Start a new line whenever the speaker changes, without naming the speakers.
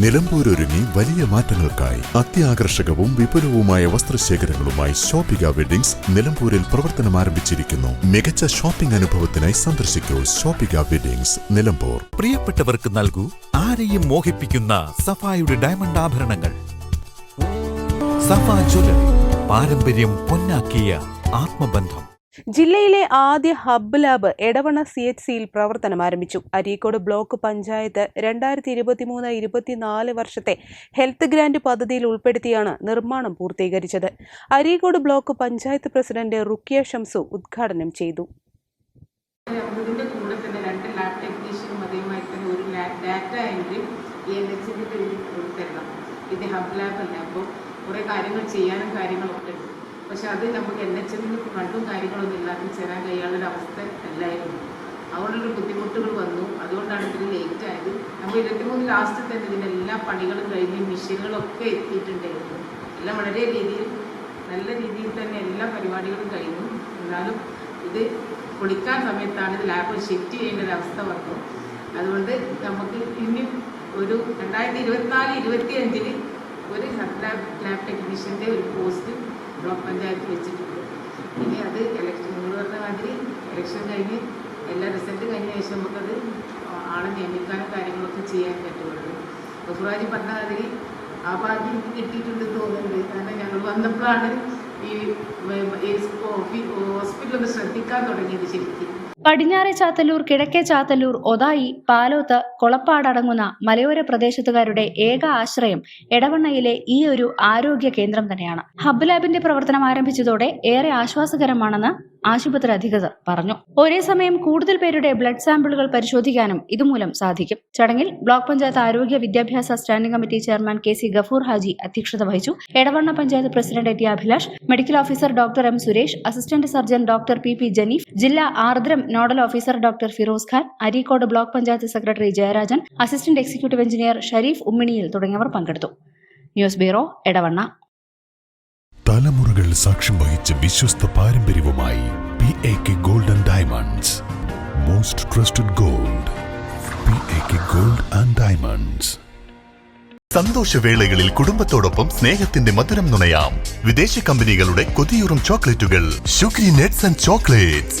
നിലമ്പൂരൊരുങ്ങി വലിയ മാറ്റങ്ങൾക്കായി അത്യാകർഷകവും വിപുലവുമായ വസ്ത്രശേഖരങ്ങളുമായി ഷോപ്പിക വെഡിങ്സ് നിലമ്പൂരിൽ പ്രവർത്തനം ആരംഭിച്ചിരിക്കുന്നു. മികച്ച ഷോപ്പിംഗ് അനുഭവത്തിനായി സന്ദർശിക്കൂ ഷോപ്പിക വെഡിങ്സ് നിലമ്പൂർ.
പ്രിയപ്പെട്ടവർക്ക് നൽകൂ ആരെയും മോഹിപ്പിക്കുന്ന സഫായുടെ ഡയമണ്ട് ആഭരണങ്ങൾ. സഫ ജ്വല്ലറി പാരമ്പര്യം പൊന്നാക്കിയ ആത്മബന്ധം.
ജില്ലയിലെ ആദ്യ hub lab Edavanna C H സിയിൽ പ്രവർത്തനം ആരംഭിച്ചു. അരീക്കോട് ബ്ലോക്ക് പഞ്ചായത്ത് രണ്ടായിരത്തി ഇരുപത്തിമൂന്ന് ഇരുപത്തിനാല് വർഷത്തെ ഹെൽത്ത് ഗ്രാന്റ് പദ്ധതിയിൽ ഉൾപ്പെടുത്തിയാണ് നിർമ്മാണം പൂർത്തീകരിച്ചത്. അരീക്കോട് ബ്ലോക്ക് പഞ്ചായത്ത് പ്രസിഡന്റ് റുക്കിയ ഷംസു ഉദ്ഘാടനം ചെയ്തു.
ഇത് ഹബ് ലാബ് അല്ല? അപ്പോൾ കുറേ കാര്യങ്ങൾ ചെയ്യാനും കാര്യങ്ങളൊക്കെ പക്ഷെ അത് നമുക്ക് എൻ എച്ച് എമ്മിന് ഫണ്ടും കാര്യങ്ങളൊന്നും ഇല്ലാതെ ചേരാൻ കഴിയാനുള്ള അവസ്ഥ അല്ലായിരുന്നു. അതുകൊണ്ടൊരു ബുദ്ധിമുട്ടുകൾ വന്നു. അതുകൊണ്ടാണ് ഇതിന് ലേറ്റ് ആയത്. നമ്മൾ ഇരുപത്തിമൂന്ന് ലാസ്റ്റ് തന്നെ ഇതിന്റെ എല്ലാ പണികളും കഴിഞ്ഞ് മെഷീനുകളൊക്കെ എത്തിയിട്ടുണ്ടായിരുന്നു. എല്ലാം വളരെ രീതിയിൽ നല്ല രീതിയിൽ തന്നെ എല്ലാ പരിപാടികളും കഴിഞ്ഞു. എന്നാലും ഇത് പൊളിക്കാൻ സമയത്താണ് ഇത് ലാബ് ഷിഫ്റ്റ് ചെയ്യേണ്ട ഒരു അവസ്ഥ വന്നു അതുകൊണ്ട് നമുക്ക് ഇനി ഒരു രണ്ടായിരത്തി ഇരുപത്തിനാല് ഇരുപത്തി അഞ്ചിൽ ഒരു സബ് ലാബ് ലാബ് ടെക്നീഷ്യന്റെ ഒരു പോസ്റ്റ് ബ്ലോക്ക് പഞ്ചായത്ത് വെച്ചിട്ടുണ്ട്. ഇനി അത് ഇലക്ഷൻ നിങ്ങൾ പറഞ്ഞ മാതിരി ഇലക്ഷൻ കഴിഞ്ഞ് എല്ലാ റിസൾട്ട് കഴിഞ്ഞ ശേഷം നമുക്കത് ആളെ നിയമിക്കാനും കാര്യങ്ങളൊക്കെ ചെയ്യാൻ പറ്റുള്ളൂ. ബഹുറാജി പറഞ്ഞ മാതിരി ആ ഭാഗ്യം കിട്ടിയിട്ടുണ്ടെന്ന് തോന്നുന്നുണ്ട്. കാരണം ഞങ്ങൾ വന്നപ്പോഴാണ് ഈ ഹോസ്പിറ്റലൊക്കെ ശ്രദ്ധിക്കാൻ തുടങ്ങിയത് ശരിക്കും.
പടിഞ്ഞാറെ ചാത്തല്ലൂർ കിഴക്കേ ചാത്തല്ലൂർ ഒതായി പാലോത്ത് കൊളപ്പാടടങ്ങുന്ന മലയോര പ്രദേശത്തുകാരുടെ ഏക ആശ്രയം എടവണ്ണയിലെ ഈ ഒരു ആരോഗ്യ കേന്ദ്രം തന്നെയാണ്. ഹബ് ലാബിന്റെ പ്രവർത്തനം ആരംഭിച്ചതോടെ ഏറെ ആശ്വാസകരമാണെന്ന് ആശുപത്രി അധികൃതർ പറഞ്ഞു. ഒരേ സമയം കൂടുതൽ പേരുടെ ബ്ലഡ് സാമ്പിളുകൾ പരിശോധിക്കാനും ഇതുമൂലം സാധിക്കും. ചടങ്ങിൽ ബ്ലോക്ക് പഞ്ചായത്ത് ആരോഗ്യ വിദ്യാഭ്യാസ standing committee chairman K C Gafoor Haji അധ്യക്ഷത വഹിച്ചു. Edavanna panchayat president T Abhilash medical officer doctor M Suresh assistant surgeon doctor P P Janeef ജില്ലാ Ardram nodal officer doctor Firoz Khan Areekode block panchayat secretary Jayarajan assistant executive engineer Shareef ഉമ്മിണിയിൽ തുടങ്ങിയവർ പങ്കെടുത്തു. News bureau Edavanna.
തലമുറകൾ സാക്ഷ്യം വഹിച്ച വിശ്വസ്ത പാരമ്പര്യവുമായി P A K gold and diamonds most trusted gold P A K gold and diamonds
സന്തോഷവേളകളിൽ കുടുംബത്തോടൊപ്പം സ്നേഹത്തിന്റെ മധുരം നുണയാം. വിദേശ കമ്പനികളുടെ കൊതിയൂറും ചോക്ലേറ്റുകൾ. Shukri nuts and chocolates